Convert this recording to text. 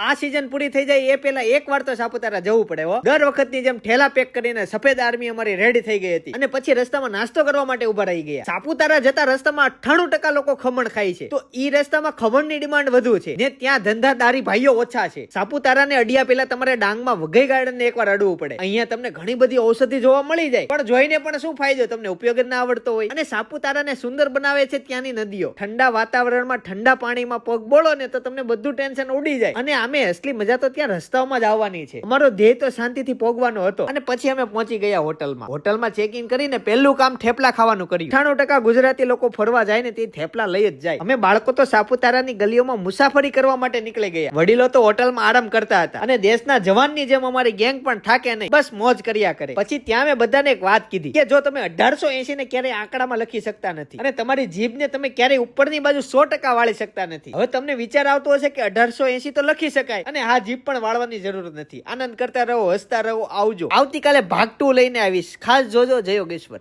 આ સીઝન પૂરી થઈ જાય એ પહેલા એક વાર તો સાપુતારા જવું પડે હો. દર વખતની જેમ ઠેલા પેક કરીને સફેદ આર્મી અમારી રેડી થઈ ગઈ હતી. અને પછી રસ્તામાં નાસ્તો કરવા માટે ઊભા રહી ગયા. સાપુતારા જતા રસ્તામાં અઠ્ઠાણું ટકા લોકો ખમણ ખાય છે. તો ઈ રસ્તામાં ખમણની ડિમાન્ડ વધુ છે. ને ત્યાં ધંધાદારી ભાઈઓ ઓછા છે. સાપુતારાને અડિયા પહેલા તમારે ડાંગમાં વઘઈ ગાર્ડન ને એકવાર અડવું પડે. અહીંયા તમને ઘણી બધી ઔષધિ જોવા મળી જાય. પણ જોઈને પણ શું ફાયદો? તમને ઉપયોગ ના આવડતો હોય. અને સાપુતારાને સુંદર બનાવે છે ત્યાંની નદીઓ. ઠંડા વાતાવરણમાં ઠંડા પાણીમાં પગ બોળો ને તો તમને બધું ટેન્શન ઉડી જાય. અને આમે અસલી મજા તો ત્યાં રસ્તાઓમાં જ આવવાની છે. અમારો ધ્યેય તો શાંતિથી પોગવાનો હતો. અને પછી અમે પહોંચી ગયા હોટલમાં. હોટલમાં ચેક ઇન કરીને પહેલું કામ થેપલા ખાવાનું કર્યું. અઠાણું ટકા ગુજરાતી લોકો ફરવા જાય ને તે થેપલા લઈ જ જાય. અમે બાળકો તો સાપુતારાની ગલીઓમાં મુસાફરી કરવા માટે નીકળી ગયા. વડીલો તો હોટલમાં આરામ કરતા હતા. અને દેશના જવાનની જેમ અમારી ગેંગ પણ થાકે નહીં. બસ મોજ કર્યા કરે. પછી ત્યાં મેં બધાને એક વાત કીધી કે જો તમે અઢારસો એસી ને ક્યારેય આંકડામાં લખી શકતા નથી અને તમારી જીભને તમે ક્યારેય ઉપરની બાજુ સો ટકા વાળી શકતા નથી. હવે તમને વિચાર આવતો હશે કે અઢારસો એસી તો લખી શકાય. અને હા, જીભ પણ વાળવાની જરૂર નથી. આનંદ કરતા રહો, હસતા રહો, આવજો. આવતીકાલે ભાગ ટુ લઈને આવીશ. ખાસ જોજો, જય યોગેશ્વર.